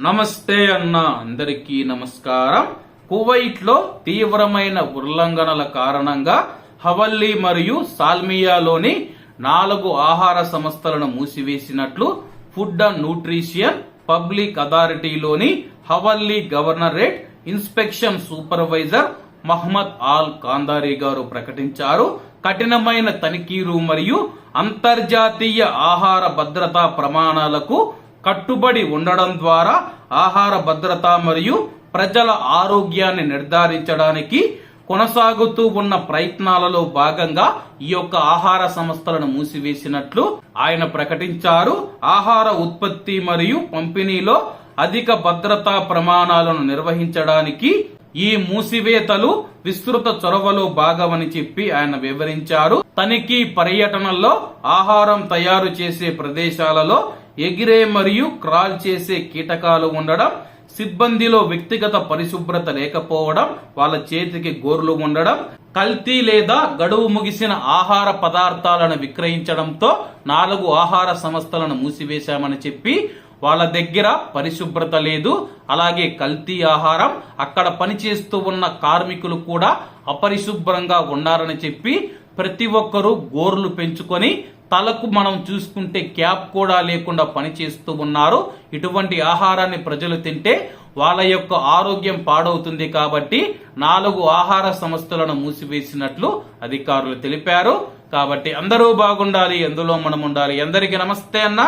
నమస్తే అన్న అందరికీ నమస్కారం. కువైట్లో తీవ్రమైన ఉల్లంఘనల కారణంగా హవల్లీ మరియు సాల్మియాలోని నాలుగు ఆహార సంస్థలను మూసివేసినట్లు food and nutrition public అథారిటీలోని Hawalli governorate inspection supervisor Mohammed Al Kandari గారు ప్రకటించారు. కఠినమైన తనిఖీలు మరియు అంతర్జాతీయ ఆహార భద్రతా ప్రమాణాలకు కట్టుబడి ఉండడం ద్వారా ఆహార భద్రత మరియు ప్రజల ఆరోగ్యాన్ని నిర్ధారించడానికి కొనసాగుతూ ఉన్న ప్రయత్నాలలో భాగంగా ఈ యొక్క ఆహార సంస్థలను మూసివేసినట్లు ఆయన ప్రకటించారు. ఆహార ఉత్పత్తి మరియు పంపిణీలో అధిక భద్రతా ప్రమాణాలను నిర్వహించడానికి ఈ మూసివేతలు విస్తృత చొరవలో భాగమని చెప్పి ఆయన వివరించారు. తనిఖీ పర్యటనల్లో ఆహారం తయారు చేసే ప్రదేశాలలో ఎగిరే మరియు క్రాల్ చేసే కీటకాలు ఉండడం సిబ్బందిలో వ్యక్తిగత పరిశుభ్రత లేకపోవడం వాళ్ళ చేతికి గోర్లు ఉండడం కల్తీ లేదా గడువు ముగిసిన ఆహార పదార్థాలను విక్రయించడంతో నాలుగు ఆహార సంస్థలను మూసివేశామని చెప్పి వాళ్ళ దగ్గర పరిశుభ్రత లేదు. అలాగే కల్తీ ఆహారం అక్కడ పనిచేస్తూ ఉన్న కార్మికులు కూడా అపరిశుభ్రంగా ఉన్నారని చెప్పి ప్రతి ఒక్కరూ గోర్లు పెంచుకొని తలకు మనం చూసుకుంటే క్యాప్ కూడా లేకుండా పనిచేస్తూ ఉన్నారు. ఇటువంటి ఆహారాన్ని ప్రజలు తింటే వాళ్ళ యొక్క ఆరోగ్యం పాడవుతుంది కాబట్టి నాలుగు ఆహార సంస్థలను మూసివేసినట్లు అధికారులు తెలిపారు. కాబట్టి అందరూ బాగుండాలి ఎందులో మనం ఉండాలి. అందరికీ నమస్తే అన్న.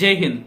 జై హింద్.